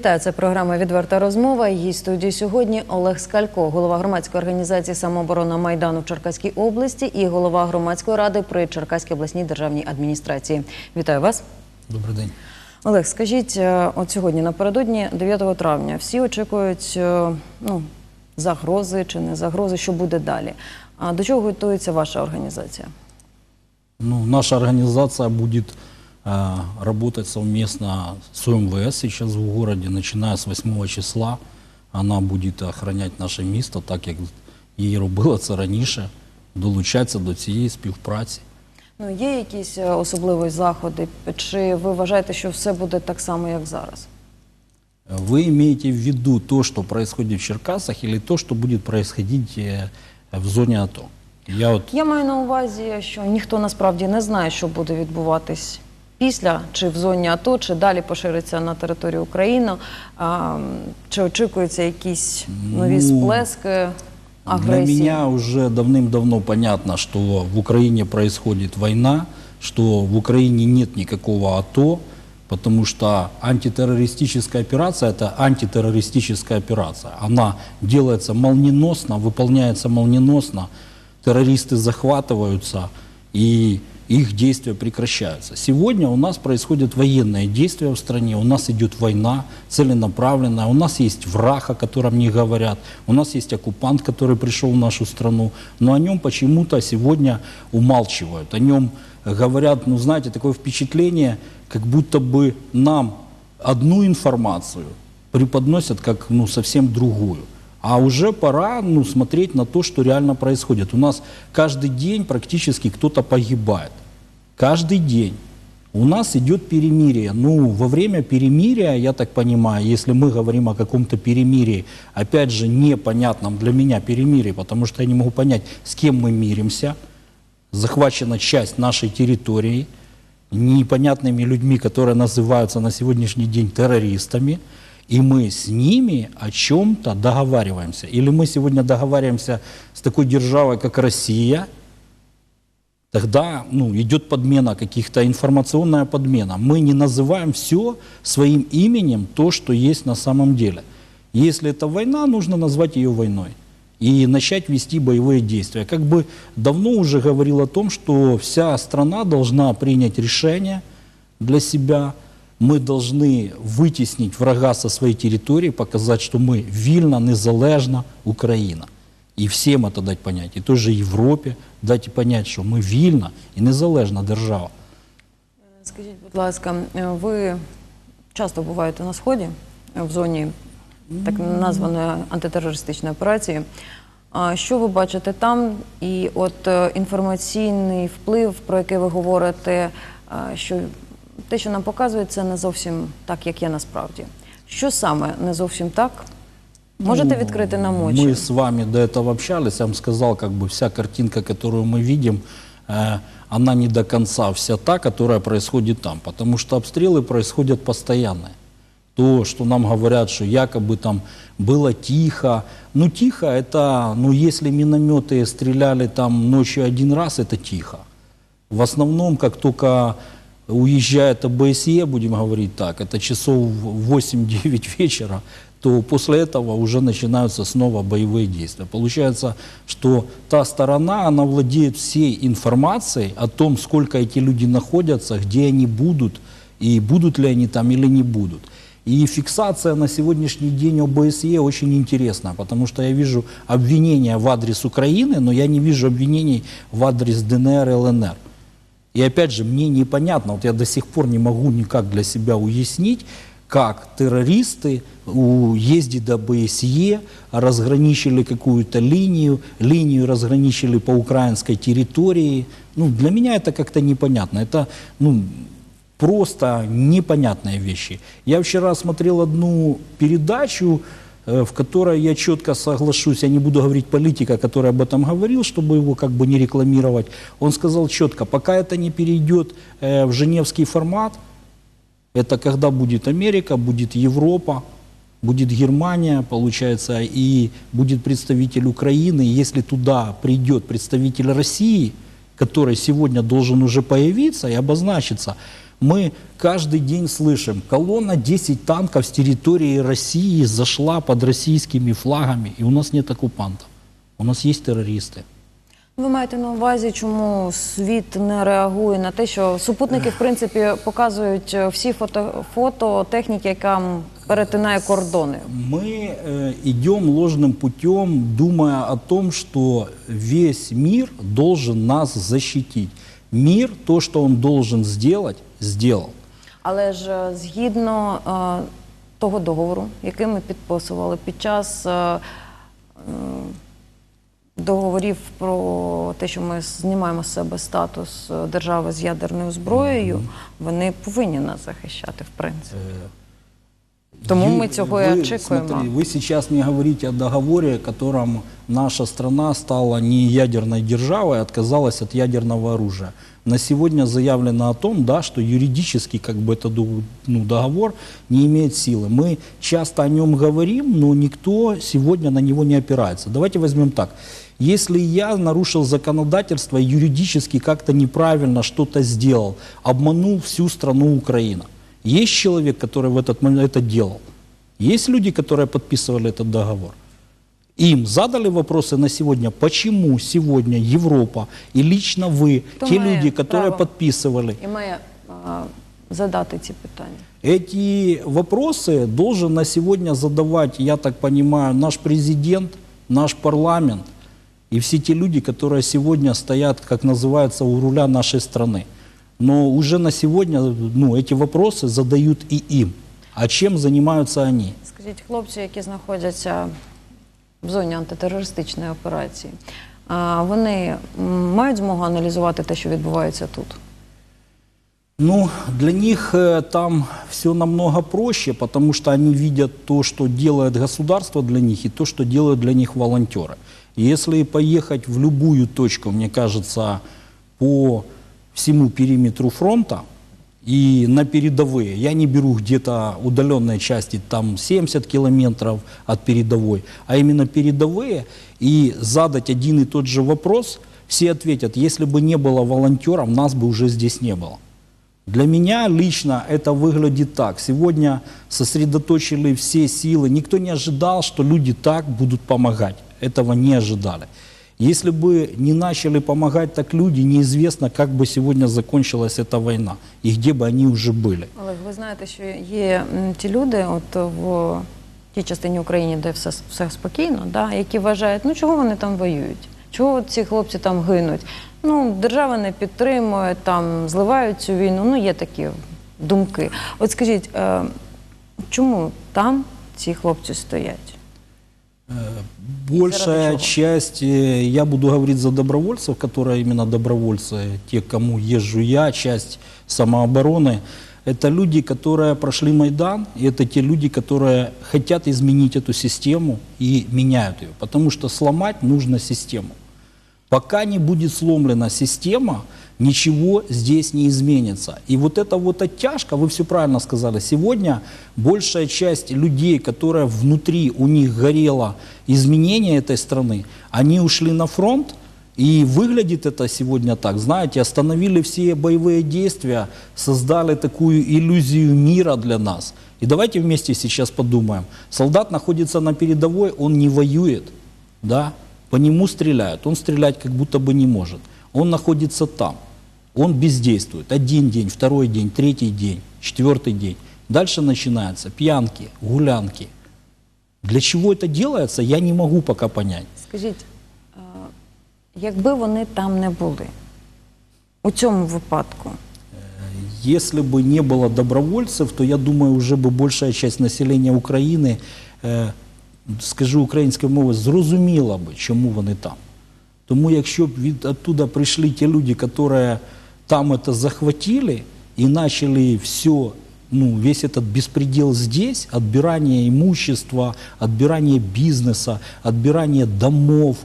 Вітаю, це програма Відверта розмова. Її студії сьогодні Олег Скалько, голова громадської організації самооборона Майдану в Черкаській області і голова громадської ради при Черкаській обласній державній адміністрації. Вітаю вас. Добрий день. Олег, скажіть, е, от сьогодні напередодні 9 травня всі очікують е, ну, загрози чи не загрози, що буде далі. А до чого готується ваша організація? Ну, наша организация будет э, работать совместно с УМВС сейчас в городе, начиная с 8 числа. Она будет охранять наше місто, так як її робила це раніше, долучатися до цієї співпраці. Ну, є якісь е, особливі заходи, чи ви вважаєте, що все буде так само, як зараз? Вы имеете в виду то, что происходит в Черкасах, или то, что будет происходить э, в зоне АТО? Я вот Я маю на увазі, що ніхто насправді не знає, що буде відбуватись після, чи в зоні АТО, чи далі пошириться на територію України, а, м, чи очікуються якісь нові Ну, сплески Для агресії. меня уже давным-давно понятно, что в Украине происходит война, что в Украине нет никакого АТО, потому что антитеррористическая операция – это антитеррористическая операция. Она делается молниеносно, выполняется молниеносно, террористы захватываются и их действия прекращаются. Сегодня у нас происходят военные действия в стране, у нас идет война целенаправленная, у нас есть враг, о котором не говорят, у нас есть оккупант, который пришел в нашу страну, но о нем почему-то сегодня умалчивают, о нем говорят, ну знаете, такое впечатление, как будто бы нам одну информацию преподносят как ну, совсем другую. А уже пора ну, смотреть на то, что реально происходит. У нас каждый день практически кто-то погибает. Каждый день. У нас идет перемирие. Ну, во время перемирия, я так понимаю, если мы говорим о каком-то перемирии, опять же, непонятном для меня перемирии, потому что я не могу понять, с кем мы миримся, захвачена часть нашей территории непонятными людьми, которые называются на сегодняшний день террористами, и мы с ними о чем-то договариваемся. Или мы сегодня договариваемся с такой державой, как Россия, тогда ну, идет подмена каких-то, информационная подмена. Мы не называем все своим именем то, что есть на самом деле. Если это война, нужно назвать ее войной и начать вести боевые действия. Как бы давно уже говорил о том, что вся страна должна принять решение для себя. Мы должны вытеснить врага со своей территории, показать, что мы вільна, незалежна Україна. І всім это дать понять, і той же Європі дати понять, що ми вільна і незалежна держава. Скажіть, будь ласка, ви часто буваєте на сході в зоні так названої антитерористичної операції. Що ви бачите там? І от е, інформаційний вплив, про який ви говорите, е, що те, що нам показують, це не зовсім так, як є насправді. Що саме не зовсім так? Можете відкрити нам очі? Мы с вами до этого общались, я вам сказал, как бы вся картинка, которую мы видим, э, она не до конца вся та, которая происходит там, потому что обстрелы происходят постоянно. То, что нам говорят, что якобы там было тихо, ну тихо это, ну если минометы стреляли там ночью один раз, это тихо. В основном, как только уезжает ОБСЕ, будем говорить так, это часов в 8-9 вечера, то после этого уже начинаются снова боевые действия. Получается, что та сторона, она владеет всей информацией о том, сколько эти люди находятся, где они будут, и будут ли они там или не будут. И фиксация на сегодняшний день ОБСЕ очень интересна, потому что я вижу обвинения в адрес Украины, но я не вижу обвинений в адрес ДНР и ЛНР. И опять же, мне непонятно, вот я до сих пор не могу никак для себя уяснить, как террористы, у- до БСЕ, разграничили какую-то линию, линию разграничили по украинской территории. Ну, для меня это как-то непонятно. Это, ну, просто непонятные вещи. Я вчера смотрел одну передачу, э, в которой я четко соглашусь, я не буду говорить политика, который об этом говорил, чтобы его как бы не рекламировать. Он сказал четко, пока это не перейдет э, в женевский формат, это когда будет Америка, будет Европа, будет Германия, получается, и будет представитель Украины. Если туда придет представитель России, который сегодня должен уже появиться и обозначиться, мы каждый день слышим, колонна 10 танков с территории России зашла под российскими флагами, и у нас нет оккупантов. У нас есть террористы. Ви маєте на увазі, чому світ не реагує на те, що супутники, в принципі, показують е, всі фото, фото техніки, яка м, перетинає кордони. Мы э, идем ложным путем, думая о том, что весь мир должен нас защитить. Мир, то, что он должен сделать, сделал. Але ж е, згідно е, того договору, який ми підписували під час е, е, договорів про те, що ми знімаємо з себе статус е, держави з ядерною зброєю, вони повинні нас захищати, в принципі. Тому Ю- ми цього і вы, очікуємо. смотри, вы сейчас не говорите о договоре, которым наша страна стала не ядерной державой, а отказалась от ядерного оружия. На сегодня заявлено о том, да, что юридически как бы этот ду- ну, договор не имеет силы. Мы часто о нем говорим, но никто сегодня на него не опирается. Давайте возьмем так. Если я нарушил законодательство и юридически как-то неправильно что-то сделал, обманул всю страну Украина, есть человек, который в этот момент это делал? Есть люди, которые подписывали этот договор? Им задали вопросы на сегодня, почему сегодня Европа и лично вы, Кто те має люди, которые право? подписывали, І має е, задати ці питання. эти вопросы должен на сегодня задавать, я так понимаю, наш президент, наш парламент и все те люди, которые сегодня стоят, как называется, у руля нашей страны. Но уже на сегодня ну, эти вопросы задают и им. А чем занимаются они? Скажіть, хлопці, які знаходяться в зоні антитерористичної операції, а, вони м, мають змогу аналізувати те, що відбувається тут? Ну, для них э, там все намного проще, потому что они видят то, что делает государство для них, и то, что делают для них волонтеры. И Если поехать в любую точку, мне кажется, по всему периметру фронта и на передовые, я не беру где-то удаленные части, там 70 километров от передовой, а именно передовые, и задать один и тот же вопрос, все ответят, если бы не было волонтеров, нас бы уже здесь не было. Для меня лично это выглядит так. Сегодня сосредоточили все силы. Никто не ожидал, что люди так будут помогать. Этого не ожидали. Если бы не начали помогать так люди, неизвестно, как бы сегодня закончилась эта война и где бы они уже были. Олег, ви знаєте, що є м, ті люди, от в тій частині України, де все, все спокійно, да, які вважають, ну чого вони там воюють? Чого от ці хлопці там гинуть? Ну, держава не підтримує, там зливають цю війну. Ну, є такі думки. От скажіть, е, чому там ці хлопці стоять? Большая чего? часть, э, я буду говорить за добровольцев, которые именно добровольцы, те, кому езжу я, часть самообороны, это люди, которые прошли Майдан, и это те люди, которые хотят изменить эту систему и меняют ее, потому что сломать нужно систему. Пока не будет сломлена система, ничего здесь не изменится. И вот эта вот оттяжка, вы все правильно сказали, сегодня большая часть людей, которые внутри у них горело изменение этой страны, они ушли на фронт, и выглядит это сегодня так, знаете, остановили все боевые действия, создали такую иллюзию мира для нас. И давайте вместе сейчас подумаем. Солдат находится на передовой, он не воюет, да, по нему стреляют, он стрелять как будто бы не может. Он находится там, он бездействует. Один день, второй день, третий день, четвертый день. Дальше начинаются пьянки, гулянки. Для чего это делается, я не могу пока понять. Скажіть, е, якби вони там не були у цьому випадку, Если бы не было добровольцев, то я думаю, уже бы большая часть населения України, е, скажу українською мовою, зрозуміла би, чому вони там. Тому якщо б від оттуда прийшли ті люди, які там это захватили и начали все, ну, весь этот беспредел здесь, отбирание имущества, отбирание бизнеса, отбирание домов,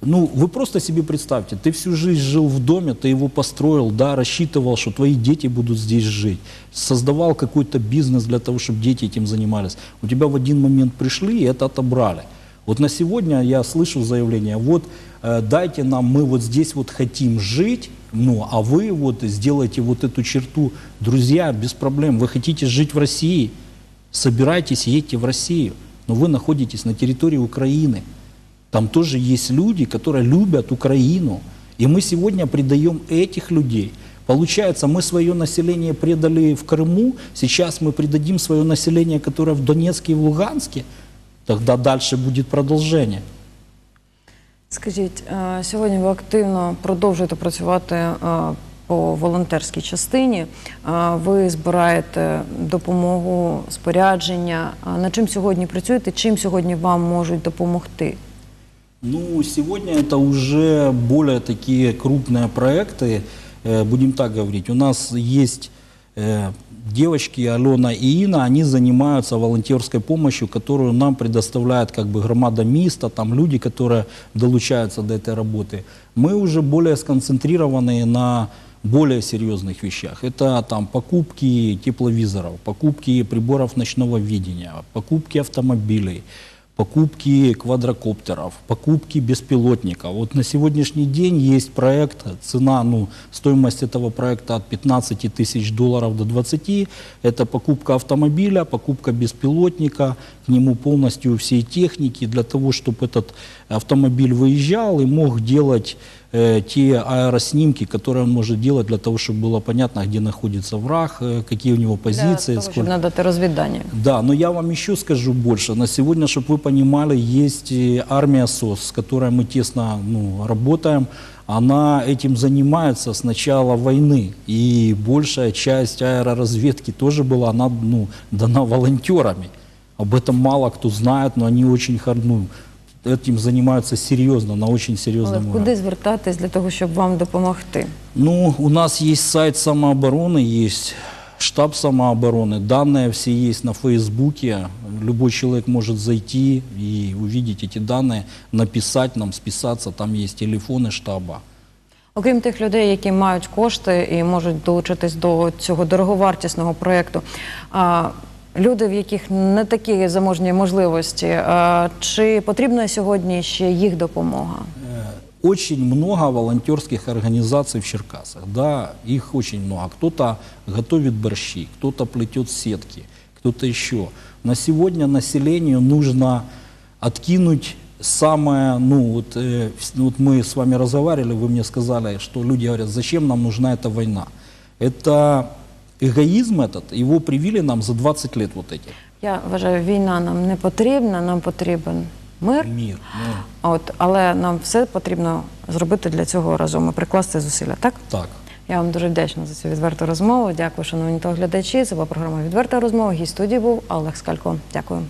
ну, вы просто себе представьте, ты всю жизнь жил в доме, ты его построил, да, рассчитывал, что твои дети будут здесь жить, создавал какой-то бизнес для того, чтобы дети этим занимались. У тебя в один момент пришли и это отобрали. Вот на сегодня я слышу заявление, вот э, дайте нам, мы вот здесь вот хотим жить, Ну, а вы вот сделайте вот эту черту, друзья, без проблем. Вы хотите жить в России, собирайтесь, едьте в Россию. Но вы находитесь на территории Украины. Там тоже есть люди, которые любят Украину. И мы сегодня предаем этих людей. Получается, мы свое население предали в Крыму, сейчас мы предадим свое население, которое в Донецке и в Луганске. Тогда дальше будет продолжение. Скажіть, е, сьогодні ви активно продовжуєте працювати е, по волонтерській частині. Е, Ви збираєте допомогу, спорядження. А Над чим сьогодні працюєте? Чим сьогодні вам можуть допомогти? Ну, сегодня это уже более такие крупные проекты, э, будем так говорить. У нас есть э, девочки Алена и Инна, они занимаются волонтерской помощью, которую нам предоставляет как бы громада места, там люди, которые долучаются до этой работы. Мы уже более сконцентрированы на более серьезных вещах. Это там покупки тепловизоров, покупки приборов ночного видения, покупки автомобилей, покупки квадрокоптеров, покупки беспилотников. Вот на сегодняшний день есть проект, цена, ну, стоимость этого проекта от 15 тысяч долларов до 20. Это покупка автомобиля, покупка беспилотника, к нему полностью всей техники для того, чтобы этот автомобиль выезжал и мог делать э, те аэроснимки, которые он может делать для того, чтобы было понятно, где находится враг, э, какие у него позиции, щоб сколько- надати розвіддання. да, но я вам еще скажу больше. На сегодня, чтобы вы понимали, есть э, армия СОС, с которой мы тесно ну, работаем. Она этим занимается с начала войны. И большая часть аэроразведки тоже была она, ну, дана волонтерами. Об этом мало кто знает, но они очень ну, этим занимаются серьезно, на очень Але серьезном уровне. куди звертатись для того, щоб вам допомогти? Ну, у нас есть сайт самообороны, есть штаб самообороны, данные все есть на Фейсбуке. Любой человек может зайти и увидеть эти данные, написать нам, списаться, там есть телефоны штаба. Окрім тих людей, які мають кошти і можуть долучитись до цього дороговартісного проєкту, а, люди, в яких не такі заможні можливості, а, чи потрібна сьогодні ще їх допомога? Э, Очень много волонтерских организаций в Черкасах, да, их очень много. Кто-то готовит борщи, кто-то плетет сетки, кто-то еще. На сегодня населению нужно откинуть самое, ну вот, э, вс- ну, вот мы с вами разговаривали, вы мне сказали, что люди говорят, зачем нам нужна эта война. Это эгоизм этот, его привили нам за 20 лет вот эти. Я вважаю, війна нам не потрібна, нам потрібен мир. Мир. ну, От, але нам все потрібно зробити для цього разом і прикласти зусилля. Так? так. Я вам дуже вдячна за цю відверту розмову. Дякую, шановні телеглядачі. Це була програма Відверта розмова. Гість студії був Олег Скалько. Дякую.